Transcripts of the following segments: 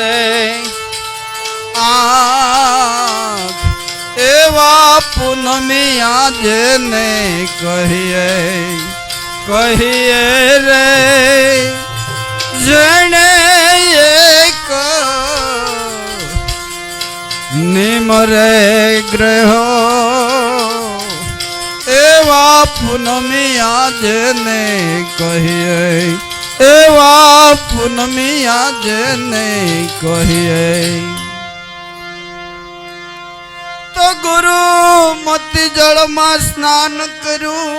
રે આંખ એવા પૂનમી આજે ને કહીએ કહીએ રે, જેણે એક નિમરે ગ્રહો, એવા પૂનમી આજે ને કહીએ એવા પૂનમી આજે નહીં કહીએ તો ગુરુ મતી જળમાં સ્નાન કર્યું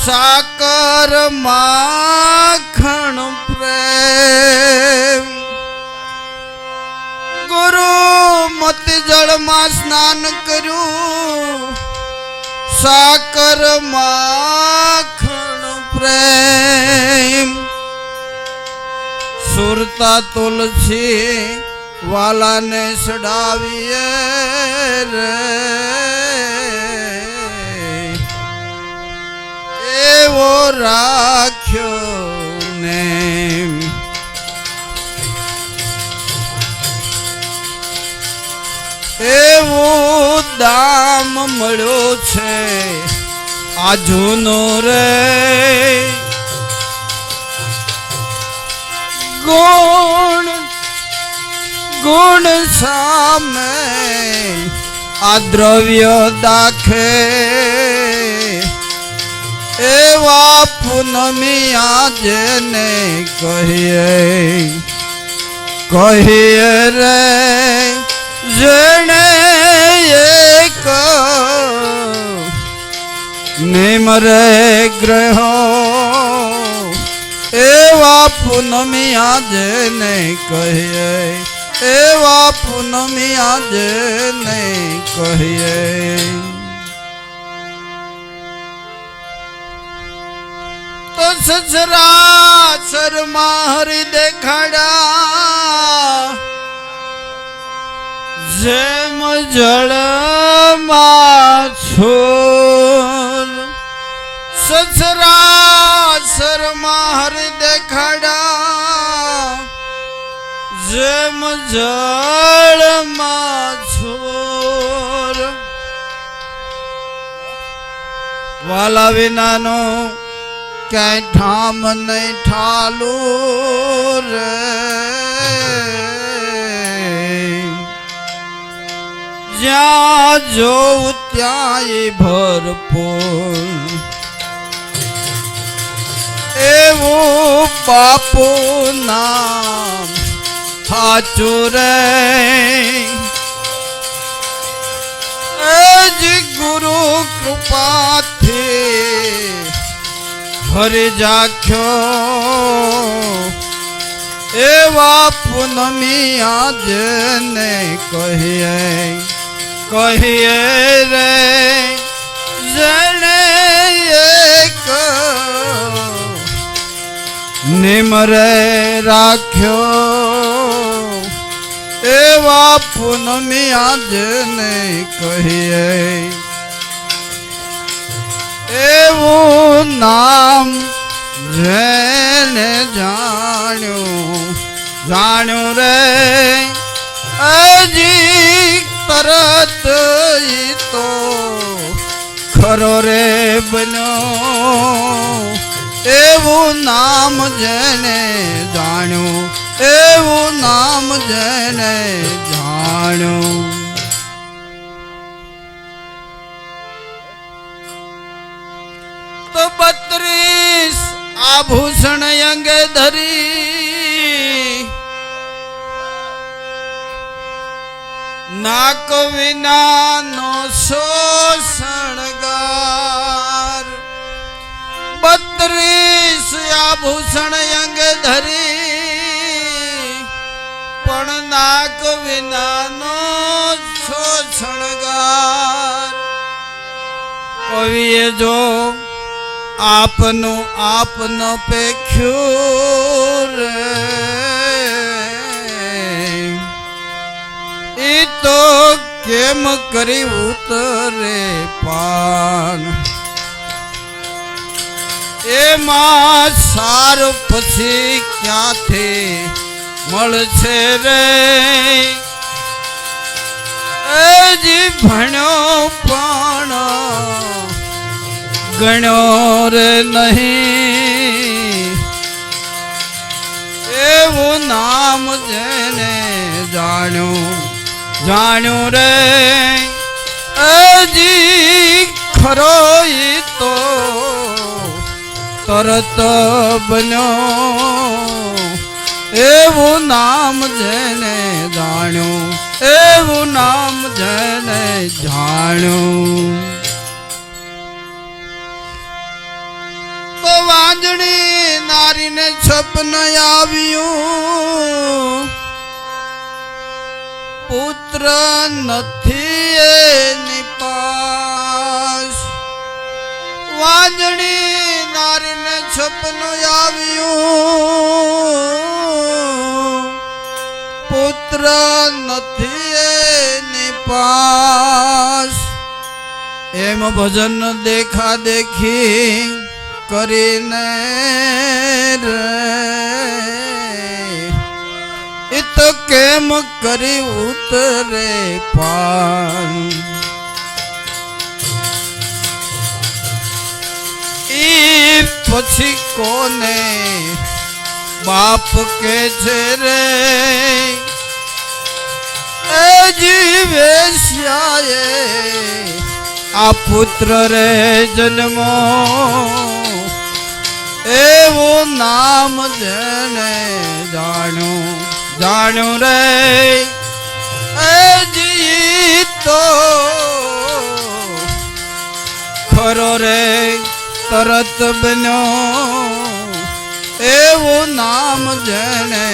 સાકર માખણ પ્રેમ ગુરુ મતી જળમાં સ્નાન કર્યું સાકર માખણ પ્રેમ. સુરતા તુલસી વાલાને સડાવીએ રે. એવો રાખ્યો ને દામ મળ્યો છે. આજુનો રે. ગુણ ગુણ સામે આ દ્રવ્ય દાખે. એવા પૂનમી આજે ને કહીએ કહીએ રે. નિમ રે ગ્રહો, એવા પૂનમી આજે નહીં કહીએ, એવા પૂનમી આજે નહીં કહીએ. તો સસરા શર્મા હરી દેખાડા જેમ જળમાં છોલ હરી દેખાડા. જેમ જળમાં છોર. વાલા વિનાનો ક્યાંય ઠામ નહીં ઠાલું રે. જ્યાં જોઉં ત્યાંય ભરપૂર એવું બાપુ નામ સાચું રે. ગુરુ કૃપાથી હરી જાખ્યો એવા પૂનમી આજે ને કહીએ કહીએ રે. જણે એક નિમરે રાખ્યો. એવા પૂનમી આજે ને કહીએ. એવું નામ જેને જાણ્યું જાણ્યું રે. હજી તરત તો ખરો રે બન્યો. એવું નામ જેને જાણ્યું, એવું નામ જેને જાણ્યું. તો બત્રીસ આભૂષણ અંગે ધરી. નાક વિનાનો શોષણગાર. બત્રીસ આભૂષણ અંગ ધરી, પણ નાક વિનાનો છો શણગાર. કવિએ જો આપનું આપનો પેખ્યું રે, ઈ તો કેમ કરી ઉતરે પાન એમાં સાર પછી ક્યાંથી મળશે રે? જી ભણ્યો પણ ગણ્યો રે નહીં. એવું નામ જેને જાણ્યું જાણ્યું રે. અજી ખરો તો તરત બન્યો. એવું નામ જેને જાણ્યું, એવું નામ જેને જાણ્યું. તો વાંજણી નારીને સપન આવ્યું. પુત્ર નથી એની પાસ. વાંજણી નારીને છપનું આવ્યું. પુત્ર નથી એની પાસ. એમ ભજન દેખા દેખી કરીને રે. કેમ કરી ઉતરે પાન? પછી કોને બાપ કે છે રે? એ જીવે શ્યાએ આ પુત્ર રે જન્મો. એવું નામ જેને જાણ્યું જાણ્યું રે. એ જી તરત બન્યો. એવું નામ જેને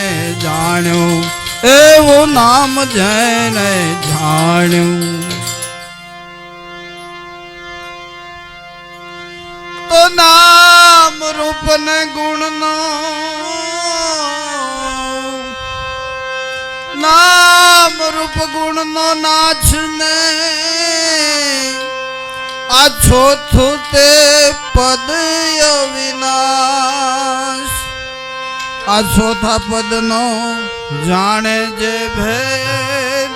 જાણ્યું. એવું નામ જેને જાણ્યું. તો નામ રૂપ ને ગુણ નો નામ રૂપ ગુણ નો નાચ ને આ ચોથું તે પદ અવિનાશ. આ ચોથા પદ નો જાણે જે ભેદ.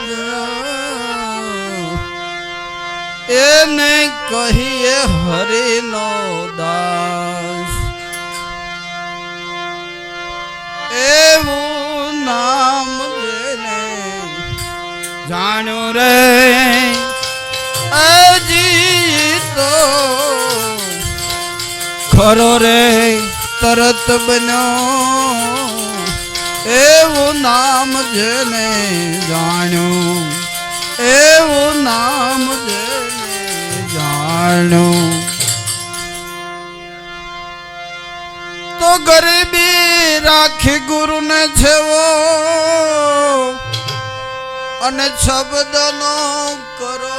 એને કહીએ હરિનો દાસ. એવું નામ જેને જાણ્યું રે. તો ખરો રે, તરત બન્યો. એવું નામ જેને જાણ્યું, એવું નામ જેને જાણ્યું. તો ગરીબી રાખી ગુરુને છેવો, અને શબ્દનો કરો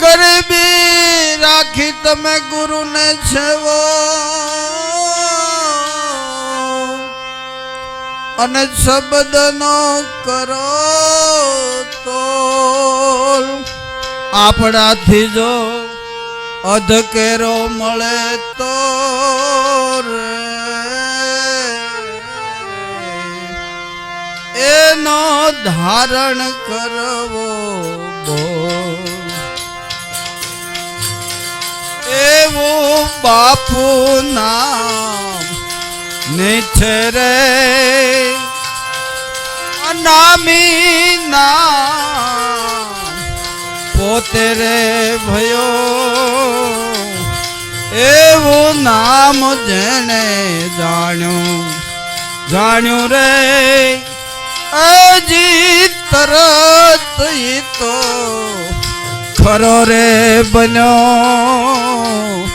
ગરીબી રાખી તમે ગુરુને છેવો અને શબ્દનો કરો તો આપણાથી જો અધકેરો મળે તો એનો ધારણ કરવો બાપુ નામ નીચે રે નામી નામ પોતે રે ભયો એવું નામ જેણે જાણ્યું જાણ્યું રે અજી તરત તો ખરો રે બન્યો.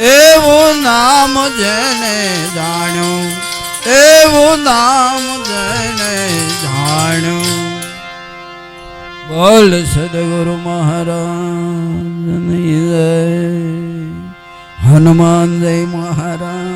એવું નામ જેને જાણ્યું એવું નામ જેને જાણ્યું. બોલ સદગુરુ મહારાજ હનુમાન જય મહારાજ.